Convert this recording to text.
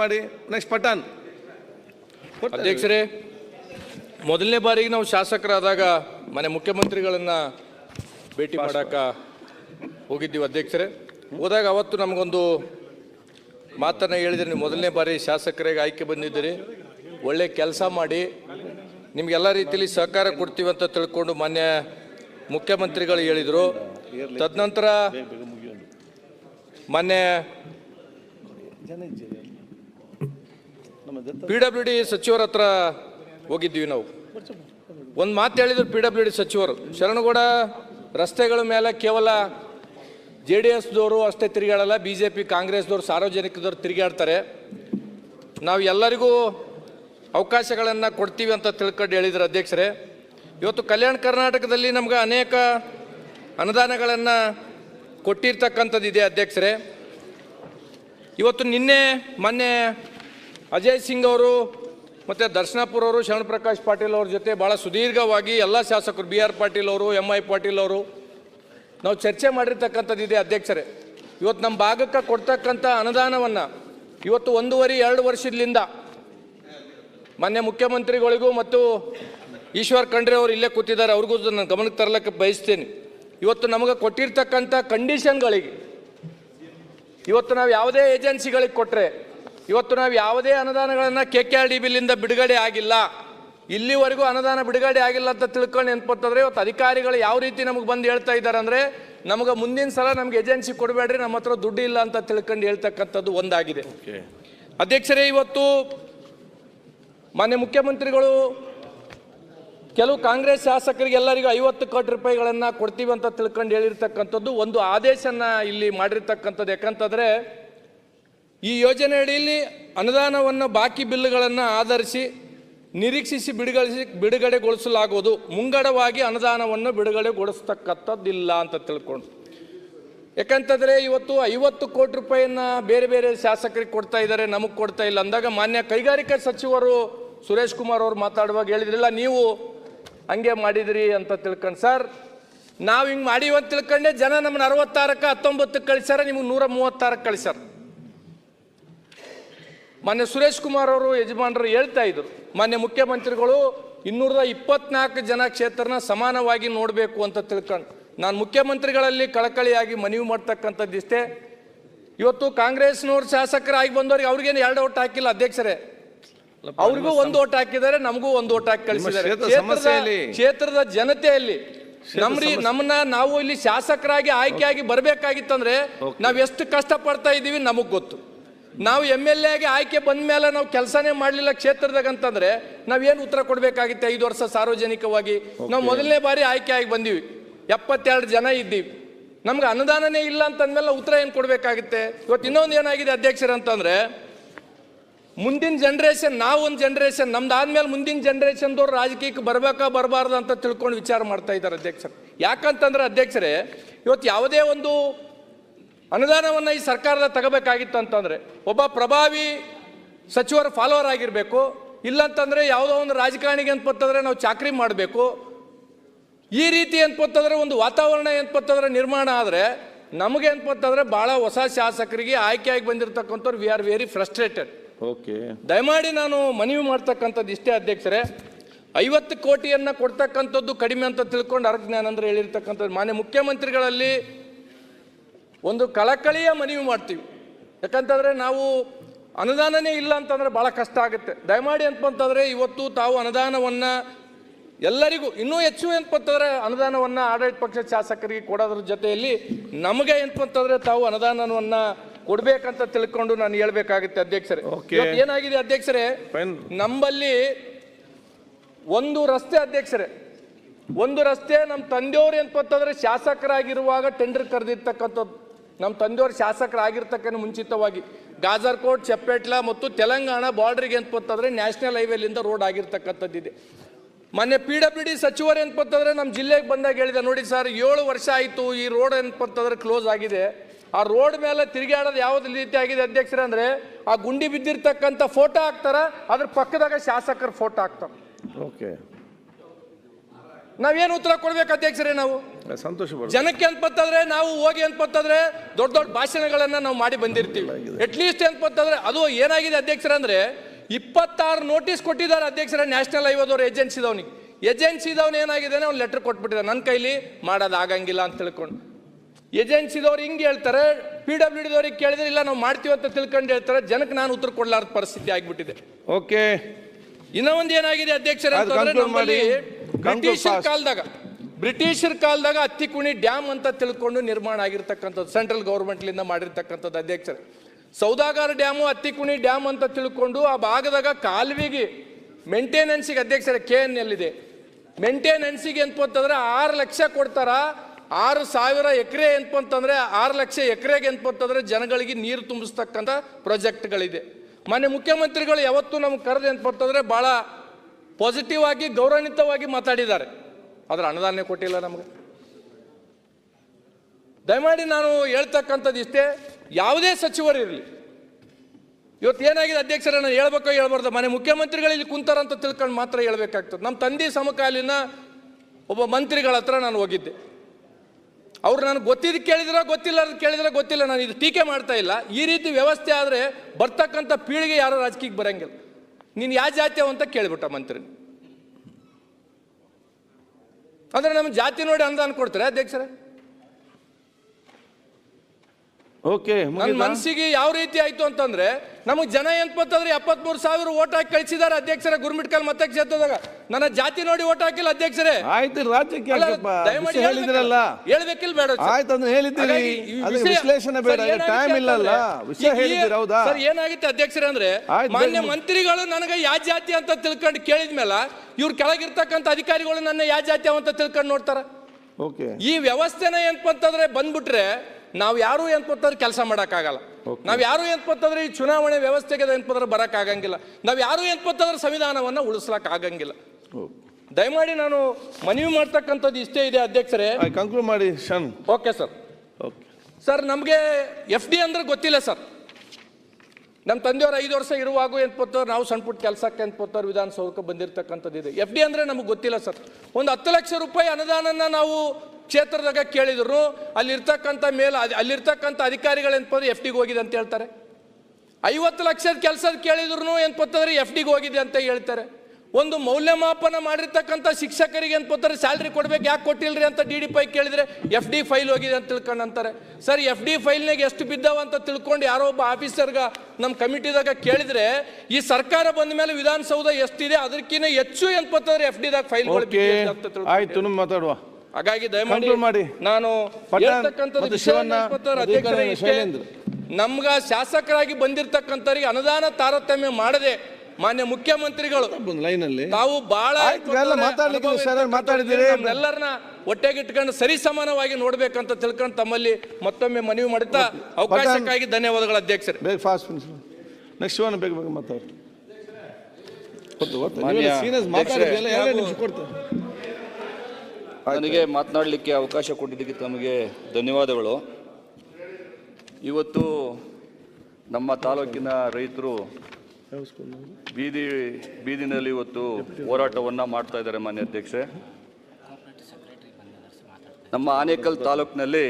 ಮಾಡಿ ನೆಕ್ಸ್ಟ್ ಪಠಾನ್. ಅಧ್ಯಕ್ಷರೇ ಮೊದಲನೇ ಬಾರಿಗೆ ನಾವು ಶಾಸಕರಾದಾಗ ಮನೆ ಮುಖ್ಯಮಂತ್ರಿಗಳನ್ನ ಭೇಟಿ ಮಾಡಾಕ ಹೋಗಿದ್ದೀವಿ ಅಧ್ಯಕ್ಷರೇ. ಹೋದಾಗ ಅವತ್ತು ನಮಗೊಂದು ಮಾತನ್ನ ಹೇಳಿದ್ರೆ ನೀವು ಮೊದಲನೇ ಬಾರಿ ಶಾಸಕರಿಗೆ ಆಯ್ಕೆ ಬಂದಿದ್ದೀರಿ. ಒಳ್ಳೆ ಕೆಲಸ ಮಾಡಿ ನಿಮ್ಗೆಲ್ಲ ರೀತಿಯಲ್ಲಿ ಸಹಕಾರ ಕೊಡ್ತೀವಿ ಅಂತ ತಿಳ್ಕೊಂಡು ಮಾನ್ಯ ಮುಖ್ಯಮಂತ್ರಿಗಳು ಹೇಳಿದರು. ತದನಂತರ ಮಾನ್ಯ ಪಿ ಡಬ್ಲ್ಯೂ ಡಿ ಸಚಿವರ ಹತ್ರ ಹೋಗಿದ್ವಿ ನಾವು. ಒಂದು ಮಾತು ಹೇಳಿದ್ರು ಪಿ ಡಬ್ಲ್ಯೂ ಡಿ ಸಚಿವರು. ಶರಣಗೌಡ, ರಸ್ತೆಗಳ ಮೇಲೆ ಕೇವಲ ಜೆ ಡಿ ಎಸ್ದವರು ಅಷ್ಟೇ ತಿರುಗಾಡಲ್ಲ, ಬಿ ಜೆ ಪಿ, ಕಾಂಗ್ರೆಸ್ದವರು, ಸಾರ್ವಜನಿಕದವ್ರು ತಿರುಗಾಡ್ತಾರೆ. ನಾವು ಎಲ್ಲರಿಗೂ ಅವಕಾಶಗಳನ್ನು ಕೊಡ್ತೀವಿ ಅಂತ ತಿಳ್ಕೊಂಡು ಹೇಳಿದ್ರು ಅಧ್ಯಕ್ಷರೇ. ಇವತ್ತು ಕಲ್ಯಾಣ ಕರ್ನಾಟಕದಲ್ಲಿ ನಮ್ಗೆ ಅನೇಕ ಅನುದಾನಗಳನ್ನು ಕೊಟ್ಟಿರ್ತಕ್ಕಂಥದ್ದಿದೆ ಅಧ್ಯಕ್ಷರೇ. ಇವತ್ತು ನಿನ್ನೆ, ಮೊನ್ನೆ ಅಜಯ್ ಸಿಂಗ್ ಅವರು ಮತ್ತು ದರ್ಶನಾಪುರ ಅವರು ಶರಣ ಪ್ರಕಾಶ್ ಪಾಟೀಲ್ ಅವ್ರ ಜೊತೆ ಭಾಳ ಸುದೀರ್ಘವಾಗಿ ಎಲ್ಲ ಶಾಸಕರು ಬಿ ಆರ್ ಪಾಟೀಲ್ ಅವರು ಎಂ ಐ ಪಾಟೀಲ್ ಅವರು. ನಾವು ಚರ್ಚೆ ಮಾಡಿರ್ತಕ್ಕಂಥದ್ದಿದೆ ಅಧ್ಯಕ್ಷರೇ. ಇವತ್ತು ನಮ್ಮ ಭಾಗಕ್ಕೆ ಕೊಡ್ತಕ್ಕಂಥ ಅನುದಾನವನ್ನು ಇವತ್ತು ಒಂದೂವರೆ, ಎರಡು ವರ್ಷದಿಂದ ಮಾನ್ಯ ಮುಖ್ಯಮಂತ್ರಿಗಳಿಗೂ ಮತ್ತು ಈಶ್ವರ್ ಖಂಡ್ರೆ ಅವರು ಇಲ್ಲೇ ಕೂತಿದ್ದಾರೆ, ಅವ್ರಿಗೂ ನಾನು ಗಮನಕ್ಕೆ ತರಲಿಕ್ಕೆ ಬಯಸ್ತೇನೆ. ಇವತ್ತು ನಮಗೆ ಕೊಟ್ಟಿರ್ತಕ್ಕಂಥ ಕಂಡೀಷನ್ಗಳಿಗೆ ಇವತ್ತು ನಾವು ಯಾವುದೇ ಏಜೆನ್ಸಿಗಳಿಗೆ ಕೊಟ್ಟರೆ ಇವತ್ತು ನಾವು ಯಾವುದೇ ಅನುದಾನಗಳನ್ನು ಕೆ ಕೆ ಆರ್ ಡಿ ಬಿಲ್ಲಿಂದ ಬಿಡುಗಡೆ ಆಗಿಲ್ಲ. ಇಲ್ಲಿವರೆಗೂ ಅನುದಾನ ಬಿಡುಗಡೆ ಆಗಿಲ್ಲ ಅಂತ ತಿಳ್ಕೊಂಡು ಏನ್ಪತ್ತಂದ್ರೆ ಇವತ್ತು ಅಧಿಕಾರಿಗಳು ಯಾವ ರೀತಿ ನಮಗೆ ಬಂದು ಹೇಳ್ತಾ ಇದ್ದಾರೆ ಅಂದರೆ ನಮಗೆ ಮುಂದಿನ ಸಲ ನಮ್ಗೆ ಏಜೆನ್ಸಿ ಕೊಡಬೇಡ್ರಿ ನಮ್ಮ ಹತ್ರ ದುಡ್ಡು ಇಲ್ಲ ಅಂತ ತಿಳ್ಕೊಂಡು ಹೇಳ್ತಕ್ಕಂಥದ್ದು ಒಂದಾಗಿದೆ. ಅಧ್ಯಕ್ಷರೇ ಇವತ್ತು ಮಾನ್ಯ ಮುಖ್ಯಮಂತ್ರಿಗಳು ಕೆಲವು ಕಾಂಗ್ರೆಸ್ ಶಾಸಕರಿಗೆ ಎಲ್ಲರಿಗೂ ಐವತ್ತು ಕೋಟಿ ರೂಪಾಯಿಗಳನ್ನು ಕೊಡ್ತೀವಿ ಅಂತ ತಿಳ್ಕೊಂಡು ಹೇಳಿರ್ತಕ್ಕಂಥದ್ದು ಒಂದು ಆದೇಶನ ಇಲ್ಲಿ ಮಾಡಿರ್ತಕ್ಕಂಥದ್ದು. ಯಾಕಂತಂದರೆ ಈ ಯೋಜನೆ ಅಡಿಯಲ್ಲಿ ಅನುದಾನವನ್ನು ಬಾಕಿ ಬಿಲ್ಲುಗಳನ್ನು ಆಧರಿಸಿ ನಿರೀಕ್ಷಿಸಿ ಬಿಡುಗಡೆ ಬಿಡುಗಡೆಗೊಳಿಸಲಾಗುವುದು. ಮುಂಗಡವಾಗಿ ಅನುದಾನವನ್ನು ಬಿಡುಗಡೆಗೊಳಿಸ್ತಕ್ಕಂಥದ್ದಿಲ್ಲ ಅಂತ ತಿಳ್ಕೊಂಡು. ಯಾಕಂತಂದರೆ ಇವತ್ತು ಐವತ್ತು ಕೋಟಿ ರೂಪಾಯಿಯನ್ನು ಬೇರೆ ಬೇರೆ ಶಾಸಕರಿಗೆ ಕೊಡ್ತಾ ಇದ್ದಾರೆ, ನಮಗೆ ಕೊಡ್ತಾ ಇಲ್ಲ. ಅಂದಾಗ ಮಾನ್ಯ ಕೈಗಾರಿಕಾ ಸಚಿವರು ಸುರೇಶ್ ಕುಮಾರ್ ಅವರು ಮಾತಾಡುವಾಗ ಹೇಳಿದ್ರಲ್ಲ, ನೀವು ಹಂಗೆ ಮಾಡಿದಿರಿ ಅಂತ ತಿಳ್ಕೊಂಡು. ಸರ್, ನಾವು ಹಿಂಗೆ ಅಂತ ತಿಳ್ಕೊಂಡೆ ಜನ ನಮ್ಮನ್ನ ಅರವತ್ತಾರಕ್ಕೆ ಹತ್ತೊಂಬತ್ತಕ್ಕೆ ಕಳಿಸ್ಯಾರ, ನಿಮಗೆ ನೂರ ಮೂವತ್ತಾರಕ್ಕೆ ಕಳಿಸ್ಯಾರ. ಮಾನ್ಯ ಸುರೇಶ್ ಕುಮಾರ್ ಅವರು ಯಜಮಾನರು ಹೇಳ್ತಾ ಇದ್ರು. ಮಾನ್ಯ ಮುಖ್ಯಮಂತ್ರಿಗಳು ಇನ್ನೂರ ಇಪ್ಪತ್ನಾಲ್ಕು ಜನ ಕ್ಷೇತ್ರನ ಸಮಾನವಾಗಿ ನೋಡಬೇಕು ಅಂತ ತಿಳ್ಕೊಂಡು ನಾನು ಮುಖ್ಯಮಂತ್ರಿಗಳಲ್ಲಿ ಕಳಕಳಿಯಾಗಿ ಮನವಿ ಮಾಡ್ತಕ್ಕಂಥದ್ದು ಇಷ್ಟೇ. ಇವತ್ತು ಕಾಂಗ್ರೆಸ್ನವ್ರು ಶಾಸಕರಾಗಿ ಬಂದವರಿಗೆ ಅವ್ರಿಗೇನು ಎರಡು ಓಟ್ ಹಾಕಿಲ್ಲ ಅಧ್ಯಕ್ಷರೇ. ಅವ್ರಿಗೂ ಒಂದು ಓಟ್ ಹಾಕಿದ್ದಾರೆ ನಮಗೂ ಒಂದು ಓಟ್ ಹಾಕಿ ಕಳಿಸಿದ್ದಾರೆ. ಕ್ಷೇತ್ರದ ಜನತೆಯಲ್ಲಿ ನಮ್ರಿ ನಮ್ಮನ್ನ ನಾವು ಇಲ್ಲಿ ಶಾಸಕರಾಗಿ ಆಯ್ಕೆಯಾಗಿ ಬರ್ಬೇಕಾಗಿತ್ತಂದ್ರೆ ನಾವ್ ಎಷ್ಟು ಕಷ್ಟ ಪಡ್ತಾ ಇದೀವಿ ನಮಗ್ ಗೊತ್ತು. ನಾವು ಎಂ ಎಲ್ ಎಗೆ ಆಯ್ಕೆ ಬಂದ ಮೇಲೆ ನಾವು ಕೆಲಸನೇ ಮಾಡಲಿಲ್ಲ ಕ್ಷೇತ್ರದಾಗ ಅಂತಂದ್ರೆ ನಾವೇನು ಉತ್ತರ ಕೊಡಬೇಕಾಗಿತ್ತು ಐದು ವರ್ಷ ಸಾರ್ವಜನಿಕವಾಗಿ? ನಾವು ಮೊದಲನೇ ಬಾರಿ ಆಯ್ಕೆ ಆಗಿ ಬಂದೀವಿ. ಎಪ್ಪತ್ತೆರಡು ಜನ ಇದ್ದೀವಿ. ನಮ್ಗೆ ಅನುದಾನನೇ ಇಲ್ಲ ಅಂತಂದ್ಮೇಲೆ ಉತ್ತರ ಏನು ಕೊಡಬೇಕಾಗುತ್ತೆ? ಇವತ್ತು ಇನ್ನೊಂದು ಏನಾಗಿದೆ ಅಧ್ಯಕ್ಷರ ಅಂತಂದ್ರೆ ಮುಂದಿನ ಜನ್ರೇಷನ್ ನಾವು ಒಂದು ಜನ್ರೇಷನ್ ನಮ್ದು ಆದ್ಮೇಲೆ ಮುಂದಿನ ಜನ್ರೇಷನ್ದವ್ರು ರಾಜಕೀಯಕ್ಕೆ ಬರಬೇಕಾ ಬರಬಾರ್ದು ಅಂತ ತಿಳ್ಕೊಂಡು ವಿಚಾರ ಮಾಡ್ತಾ ಇದ್ದಾರೆ ಅಧ್ಯಕ್ಷರು. ಯಾಕಂತಂದ್ರೆ ಅಧ್ಯಕ್ಷರೇ ಇವತ್ತು ಯಾವುದೇ ಒಂದು ಅನುದಾನವನ್ನು ಈ ಸರ್ಕಾರದ ತಗೋಬೇಕಾಗಿತ್ತು ಅಂತಂದರೆ ಒಬ್ಬ ಪ್ರಭಾವಿ ಸಚಿವರ ಫಾಲೋವರ್ ಆಗಿರಬೇಕು ಇಲ್ಲಂತಂದರೆ ಯಾವುದೋ ಒಂದು ರಾಜಕಾರಣಿಗೆ ಅಂತಂದರೆ ನಾವು ಚಾಕ್ರಿ ಮಾಡಬೇಕು. ಈ ರೀತಿ ಅಂತಂದರೆ ಒಂದು ವಾತಾವರಣ ಅಂತಂದರೆ ನಿರ್ಮಾಣ ಆದರೆ ನಮಗೆ ಅಂತಂದರೆ ಭಾಳ ಹೊಸ ಶಾಸಕರಿಗೆ ಆಯ್ಕೆಯಾಗಿ ಬಂದಿರತಕ್ಕಂಥವ್ರು we are very frustrated okay ದಯಮಾಡಿ ನಾನು ಮನವಿ ಮಾಡ್ತಕ್ಕಂಥದ್ದು ಇಷ್ಟೇ ಅಧ್ಯಕ್ಷರೇ. ಐವತ್ತು ಕೋಟಿಯನ್ನು ಕೊಡ್ತಕ್ಕಂಥದ್ದು ಕಡಿಮೆ ಅಂತ ತಿಳ್ಕೊಂಡು ಅರ್ಜ್ಞಾನಂದ್ರೆ ಹೇಳಿರ್ತಕ್ಕಂಥದ್ದು. ಮಾನ್ಯ ಮುಖ್ಯಮಂತ್ರಿಗಳಲ್ಲಿ ಒಂದು ಕಳಕಳಿಯ ಮನವಿ ಮಾಡ್ತೀವಿ. ಯಾಕಂತಂದರೆ ನಾವು ಅನುದಾನನೇ ಇಲ್ಲ ಅಂತಂದ್ರೆ ಭಾಳ ಕಷ್ಟ ಆಗುತ್ತೆ. ದಯಮಾಡಿ ಅಂತಂತಂದರೆ ಇವತ್ತು ತಾವು ಅನುದಾನವನ್ನು ಎಲ್ಲರಿಗೂ ಇನ್ನೂ ಹೆಚ್ಚು ಏನಪ್ಪಂತಂದ್ರೆ ಅನುದಾನವನ್ನು ಆಡಳಿತ ಪಕ್ಷ ಶಾಸಕರಿಗೆ ಕೊಡೋದ್ರ ಜೊತೆಯಲ್ಲಿ ನಮಗೆ ಏನಪ್ಪಂತಂದ್ರೆ ತಾವು ಅನುದಾನವನ್ನು ಕೊಡಬೇಕಂತ ತಿಳ್ಕೊಂಡು ನಾನು ಹೇಳಬೇಕಾಗುತ್ತೆ ಅಧ್ಯಕ್ಷರೇ. ಓಕೆ ಏನಾಗಿದೆ ಅಧ್ಯಕ್ಷರೇ. ನಮ್ಮಲ್ಲಿ ಒಂದು ರಸ್ತೆ ಅಧ್ಯಕ್ಷರೇ. ಒಂದು ರಸ್ತೆ ನಮ್ಮ ತಂದೆಯವ್ರು ಏನಪ್ಪಂತಂದ್ರೆ ಶಾಸಕರಾಗಿರುವಾಗ ಟೆಂಡರ್ ಕರೆದಿರ್ತಕ್ಕಂಥದ್ದು. ನಮ್ಮ ತಂದೆಯವರು ಶಾಸಕರಾಗಿರ್ತಕ್ಕಂಥ ಮುಂಚಿತವಾಗಿ ಗಾಜರ್ಕೋಟ್, ಚಪ್ಪೆಟ್ಲ ಮತ್ತು ತೆಲಂಗಾಣ ಬಾರ್ಡ್ರಿಗೆ ಅಂತಂದ್ರೆ ನ್ಯಾಷನಲ್ ಹೈವೇಲಿಂದ ರೋಡ್ ಆಗಿರ್ತಕ್ಕಂಥದ್ದಿದೆ ಮೊನ್ನೆ ಪಿ ಡಬ್ಲ್ಯೂ ಡಿ ಸಚಿವರು ಪತ್ತಾದ್ರೆ ನಮ್ಮ ಜಿಲ್ಲೆಗೆ ಬಂದಾಗ ಹೇಳಿದೆ, ನೋಡಿ ಸರ್, ಏಳು ವರ್ಷ ಆಯಿತು ಈ ರೋಡ್ ಏನಪ್ಪಂತಂದ್ರೆ ಕ್ಲೋಸ್ ಆಗಿದೆ. ಆ ರೋಡ್ ಮೇಲೆ ತಿರುಗಾಡೋದು ಯಾವ್ದು ರೀತಿ ಆಗಿದೆ ಅಧ್ಯಕ್ಷರೇ ಅಂದರೆ, ಆ ಗುಂಡಿ ಬಿದ್ದಿರ್ತಕ್ಕಂಥ ಫೋಟೋ ಹಾಕ್ತಾರ, ಅದ್ರ ಪಕ್ಕದಾಗ ಶಾಸಕರ ಫೋಟೋ ಹಾಕ್ತಾರೆ. ಓಕೆ ನಾವೇನು ಉತ್ತರ ಕೊಡ್ಬೇಕು ಅಧ್ಯಕ್ಷರೇ ನಾವು? ಸಂತೋಷ ಜನಕ್ಕೆ ಅಂತ ಪತ್ತಾದ್ರೆ ನಾವು ಹೋಗಿ ಅಂತ ಪತ್ತಾದ್ರೆ ದೊಡ್ಡ ದೊಡ್ಡ ಭಾಷಣಗಳನ್ನ ನಾವು ಮಾಡಿ ಬಂದಿರ್ತೀವಿ. ಅಟ್ಲೀಸ್ಟ್ ಅನ್ಪತ್ತಂದ್ರೆ ಅದು ಏನಾಗಿದೆ ಅಧ್ಯಕ್ಷರಂದ್ರೆ ಇಪ್ಪತ್ತಾರು ನೋಟಿಸ್ ಕೊಟ್ಟಿದ್ದಾರೆ ಅಧ್ಯಕ್ಷರ ನ್ಯಾಷನಲ್ ಹೈವೇದವ್ರು ಏಜೆನ್ಸಿದವನಿಗೆ ಏಜೆನ್ಸಿದವನು ಏನಾಗಿದೆ ಅವ್ನು ಲೆಟರ್ ಕೊಟ್ಬಿಟ್ಟಿದ್ದಾರೆ ನನ್ನ ಕೈಲಿ ಮಾಡೋದು ಆಗಂಗಿಲ್ಲ ಅಂತ ತಿಳ್ಕೊಂಡು. ಏಜೆನ್ಸಿದವ್ರು ಹಿಂಗೆ ಹೇಳ್ತಾರೆ ಪಿ ಡಬ್ಲ್ಯೂ ಡಿದವ್ರಿಗೆ ಕೇಳಿದ್ರೆ ಇಲ್ಲ ನಾವು ಮಾಡ್ತೀವಿ ಅಂತ ತಿಳ್ಕೊಂಡು ಹೇಳ್ತಾರೆ. ಜನಕ್ಕೆ ನಾನು ಉತ್ತರ ಕೊಡ್ಲಾರ್ದ ಪರಿಸ್ಥಿತಿ ಆಗಿಬಿಟ್ಟಿದೆ. ಓಕೆ ಇನ್ನೊಂದು ಏನಾಗಿದೆ ಅಧ್ಯಕ್ಷರ ಬ್ರಿಟಿಷರ್ ಕಾಲದಾಗ ಬ್ರಿಟಿಷರ್ ಕಾಲದಾಗ ಅತ್ತಿಕುಣಿ ಡ್ಯಾಮ್ ಅಂತ ತಿಳ್ಕೊಂಡು ನಿರ್ಮಾಣ ಆಗಿರ್ತಕ್ಕಂಥದ್ದು ಸೆಂಟ್ರಲ್ ಗೌರ್ಮೆಂಟ್ಲಿಂದ ಮಾಡಿರ್ತಕ್ಕಂಥದ್ದು ಅಧ್ಯಕ್ಷರು. ಸೌದಾಗಾರ ಡ್ಯಾಮು ಹತ್ತಿಕುಣಿ ಡ್ಯಾಮ್ ಅಂತ ತಿಳ್ಕೊಂಡು ಆ ಭಾಗದಾಗ ಕಾಲುವೆಗೆ ಮೇಂಟೆನೆನ್ಸಿಗೆ ಅಧ್ಯಕ್ಷರ ಕೆ ಎನ್ ಎಲ್ ಇದೆ ಮೇಂಟೆನೆನ್ಸಿಗೆ ಅಂತಂದ್ರೆ ಆರು ಲಕ್ಷ ಕೊಡ್ತಾರ ಆರು ಸಾವಿರ ಎಕರೆ ಅಂತಂದ್ರೆ ಆರು ಲಕ್ಷ ಎಕರೆಗೆ ಅಂತಂದ್ರೆ ಜನಗಳಿಗೆ ನೀರು ತುಂಬಿಸ್ತಕ್ಕಂಥ ಪ್ರಾಜೆಕ್ಟ್ಗಳಿದೆ. ಮಾನ್ಯ ಮುಖ್ಯಮಂತ್ರಿಗಳು ಯಾವತ್ತೂ ನಮ್ಗೆ ಕರೆದು ಅಂತಂದ್ರೆ ಭಾಳ ಪಾಸಿಟಿವ್ ಆಗಿ ಗೌರವಾನ್ವಿತವಾಗಿ ಮಾತಾಡಿದ್ದಾರೆ. ಆದರೆ ಅನುದಾನ ಕೊಟ್ಟಿಲ್ಲ ನಮಗೆ. ದಯಮಾಡಿ ನಾನು ಹೇಳ್ತಕ್ಕಂಥದ್ದು ಇಷ್ಟೇ, ಯಾವುದೇ ಸಚಿವರು ಇರಲಿ. ಇವತ್ತು ಏನಾಗಿದೆ ಅಧ್ಯಕ್ಷರ, ನಾನು ಹೇಳ್ಬೇಕೋ ಹೇಳ್ಬಾರ್ದು, ಮನೆ ಮುಖ್ಯಮಂತ್ರಿಗಳು ಇಲ್ಲಿ ಕುಂತಾರ ಅಂತ ತಿಳ್ಕೊಂಡು ಮಾತ್ರ ಹೇಳ್ಬೇಕಾಗ್ತದೆ. ನಮ್ಮ ತಂದೆ ಸಮಕಾಲೀನ ಒಬ್ಬ ಮಂತ್ರಿಗಳ ಹತ್ರ ನಾನು ಹೋಗಿದ್ದೆ. ಅವ್ರು ನನಗೆ ಗೊತ್ತಿದ್ದು ಕೇಳಿದ್ರೆ ಗೊತ್ತಿಲ್ಲ ಅಂತ ಕೇಳಿದ್ರೆ, ಗೊತ್ತಿಲ್ಲ. ನಾನು ಇದು ಟೀಕೆ ಮಾಡ್ತಾ ಇಲ್ಲ. ಈ ರೀತಿ ವ್ಯವಸ್ಥೆ ಆದರೆ ಬರ್ತಕ್ಕಂಥ ಪೀಳಿಗೆ ಯಾರೂ ರಾಜಕೀಯಕ್ಕೆ ಬರಂಗಿಲ್ಲ. ನೀನು ಯಾವ ಜಾತಿ ಅಂತ ಕೇಳಿಬಿಟ್ಟ ಮಂತ್ರಿ. ಅಂದ್ರೆ ನಮ್ಮ ಜಾತಿ ನೋಡಿ ಅನುದಾನ ಕೊಡ್ತಾರೆ ಅಧ್ಯಕ್ಷರೇ? ಓಕೆ ನನ್ನ ಮನಸ್ಸಿಗೆ ಯಾವ ರೀತಿ ಆಯ್ತು ಅಂತಂದ್ರೆ ನಮಗೆ ಜನ ಏನ್ಪತ್ತಂದ್ರೆ ಎಪ್ಪತ್ಮೂರು ಸಾವಿರ ಓಟ್ ಹಾಕಿ ಕಳಿಸಿದಾರೆ ಅಧ್ಯಕ್ಷರ ಗುರುಮಿಟ್ಕಲ್ ಮತ್ತೆ ಕ್ಷೇತ್ರದಾಗ. ನನ್ನ ಜಾತಿ ನೋಡಿ ಓಟ್ ಹಾಕಿಲ್ಲ ಅಧ್ಯಕ್ಷರೇ. ಆಯ್ತು ರಾಜ್ಯಕ್ಕೆ? ದಯಮಾಡಿ ಹೇಳಿದ್ರಲ್ಲ? ಹೇಳ್ಬೇಕಿಲ್ಲ ಬೇಡ? ಆಯ್ತು ಅಂದ್ರೆ ಹೇಳಿದ್ದೀರಿ. ವಿಶ್ಲೇಷಣೆ ಬೇಡ. ಟೈಮ್ ಇಲ್ಲಲ್ಲ ಅಂತಂದ್ರೆ, ವಿಷಯ ಹೇಳಿದ್ದೀರಿ ಹೌದಾ? ಸರ್ ಏನಾಗಿತ್ತು ಅಧ್ಯಕ್ಷರೇ ಅಂದ್ರೆ ಮಾನ್ಯ ಮಂತ್ರಿಗಳು ನನಗೆ ಯಾವ ಜಾತಿ ಅಂತ ತಿಳ್ಕೊಂಡು ಕೇಳಿದ್ಮೇಲೆ ಇವ್ರ ಕೆಳಗಿರ್ತಕ್ಕಂಥ ಅಧಿಕಾರಿಗಳು ನನ್ನ ಯಾವ ಜಾತಿ ಅಂತ ತಿಳ್ಕೊಂಡು ನೋಡ್ತಾರ. ಓಕೆ ಈ ವ್ಯವಸ್ಥೆನ ಏನ್ಪಂತಂದ್ರೆ ಬಂದ್ಬಿಟ್ರೆ ನಾವು ಯಾರು ಏನ್ಪಂತಂದ್ರೆ ಕೆಲಸ ಮಾಡೋಕ್ಕಾಗಲ್ಲ. ನಾವು ಯಾರು ಏನ್ಪಂತಂದ್ರೆ ಈ ಚುನಾವಣೆ ವ್ಯವಸ್ಥೆಗೆ ಏನ್ಪಂದ್ರೆ ಬರೋಕ್ಕಾಗಂಗಿಲ್ಲ. ನಾವು ಯಾರು ಏನ್ಪಂತಂದ್ರೆ ಸಂವಿಧಾನವನ್ನು ಉಳಿಸ್ಲಿಕ್ಕೆ ಆಗಂಗಿಲ್ಲ ದಯಮಾಡಿ ನಾನು ಮನವಿ ಮಾಡ್ತಕ್ಕಂಥದ್ದು ಇಷ್ಟೇ ಇದೆ ಅಧ್ಯಕ್ಷರೇ. ಕನ್ಕ್ಲೂಡ್ ಮಾಡಿ ಶನ್ ಓಕೆ ಸರ್ ಓಕೆ ಸರ್ ನಮಗೆ ಎಫ್ ಡಿ ಅಂದ್ರೆ ಗೊತ್ತಿಲ್ಲ ಸರ್ ನಮ್ಮ ತಂದೆಯವರು ಐದು ವರ್ಷ ಇರುವಾಗ ಪೋತವ್ರು? ನಾವು ಸಣ್ಣ ಪುಟ್ಟ ಕೆಲಸಕ್ಕೆ ಏನ್ಪತ್ತವ್ರು ವಿಧಾನಸೌಧಕ್ಕೆ ಬಂದಿರತಕ್ಕಂಥದ್ದು ಇದೆ. ಎಫ್ ಡಿ ಅಂದರೆ ನಮಗೆ ಗೊತ್ತಿಲ್ಲ ಸರ್. ಒಂದು ಹತ್ತು ಲಕ್ಷ ರೂಪಾಯಿ ಅನುದಾನನ ನಾವು ಕ್ಷೇತ್ರದಾಗ ಕೇಳಿದ್ರು. ಅಲ್ಲಿರ್ತಕ್ಕಂಥ ಮೇಲೆ ಅಲ್ಲಿರ್ತಕ್ಕಂಥ ಅಧಿಕಾರಿಗಳು ಎಂತ ಎಫ್ ಡಿಗೆ ಹೋಗಿದೆ ಅಂತ ಹೇಳ್ತಾರೆ. ಐವತ್ತು ಲಕ್ಷದ ಕೆಲಸದ ಕೇಳಿದ್ರು ಪೋತಂದ್ರೆ ಎಫ್ ಡಿಗೆ ಹೋಗಿದೆ ಅಂತ ಹೇಳ್ತಾರೆ. ಒಂದು ಮೌಲ್ಯಮಾಪನ ಮಾಡಿರ್ತಕ್ಕಂಥ ಶಿಕ್ಷಕರಿಗೆ ಅನ್ಕೋತಾರೆ ಸ್ಯಾಲ್ರಿ ಕೊಡ್ಬೇಕು ಯಾಕೆ ಕೊಟ್ಟಿಲ್ರಿ ಅಂತ ಡಿ ಡಿ ಪೈ ಕೇಳಿದ್ರೆ ಎಫ್ ಡಿ ಫೈಲ್ ಹೋಗಿದೆ ಅಂತ ತಿಳ್ಕೊಂಡು ಅಂತಾರೆ. ಸರ್ ಎಫ್ ಡಿ ಫೈಲ್ನಾಗ ಎಷ್ಟು ಬಿದ್ದಾವ ಅಂತ ತಿಳ್ಕೊಂಡು ಯಾರೋ ಒಬ್ಬ ಆಫೀಸರ್ಗ ನಮ್ಮ ಕಮಿಟಿದಾಗ ಕೇಳಿದ್ರೆ ಈ ಸರ್ಕಾರ ಬಂದ ಮೇಲೆ ವಿಧಾನಸೌಧ ಎಷ್ಟಿದೆ ಅದಕ್ಕಿಂತ ಹೆಚ್ಚು ಏನಪ್ಪತ್ತಂದ್ರೆ ಎಫ್ ಡಿದಾಗ ಫೈಲ್ ಆಯ್ತು ನಿಮ್ಮ ಮಾತಾಡುವ. ಹಾಗಾಗಿ ದಯಮಾಡಿ ಮಾಡಿ. ನಾನು ಅಧ್ಯಕ್ಷರೇ. ನಮ್ಗ ಶಾಸಕರಾಗಿ ಬಂದಿರತಕ್ಕಂಥವ್ರಿಗೆ ಅನುದಾನ ತಾರತಮ್ಯ ಮಾಡದೆ ಮಾನ್ಯ ಮುಖ್ಯಮಂತ್ರಿಗಳು ಒಂದು ಲೈನಲ್ಲಿ ತಾವು ಬಹಳ ಮಾತಾಡಿದ್ದೀರಿ. ಎಲ್ಲರನ್ನ ಒಟ್ಟೆಗಿಟ್ಕೊಂಡು ಸರಿ ಸಮಾನವಾಗಿ ನೋಡ್ಬೇಕಂತ ತಿಳ್ಕೊಂಡು ತಮ್ಮಲ್ಲಿ ಮತ್ತೊಮ್ಮೆ ಮನವಿ ಮಾಡುತ್ತಾ ಅವಕಾಶಕ್ಕಾಗಿ ಧನ್ಯವಾದಗಳು ಅಧ್ಯಕ್ಷರೇ. ಬೇಗ ಫಾಸ್ಟ್ ನೆಕ್ಸ್ಟ್ ಶಿವಣ್ಣ ಬೇಗ ಬೇಗ ಮಾತಾಡಿ. ನನಗೆ ಮಾತನಾಡಲಿಕ್ಕೆ ಅವಕಾಶ ಕೊಟ್ಟಿದ್ದಕ್ಕೆ ತಮಗೆ ಧನ್ಯವಾದಗಳು. ಇವತ್ತು ನಮ್ಮ ತಾಲೂಕಿನ ರೈತರು ಬೀದಿ ಬೀದಿನಲ್ಲಿ ಇವತ್ತು ಹೋರಾಟವನ್ನು ಮಾಡ್ತಾ ಇದ್ದಾರೆ ಮಾನ್ಯ ಅಧ್ಯಕ್ಷೆ. ನಮ್ಮ ಆನೇಕಲ್ ತಾಲೂಕಿನಲ್ಲಿ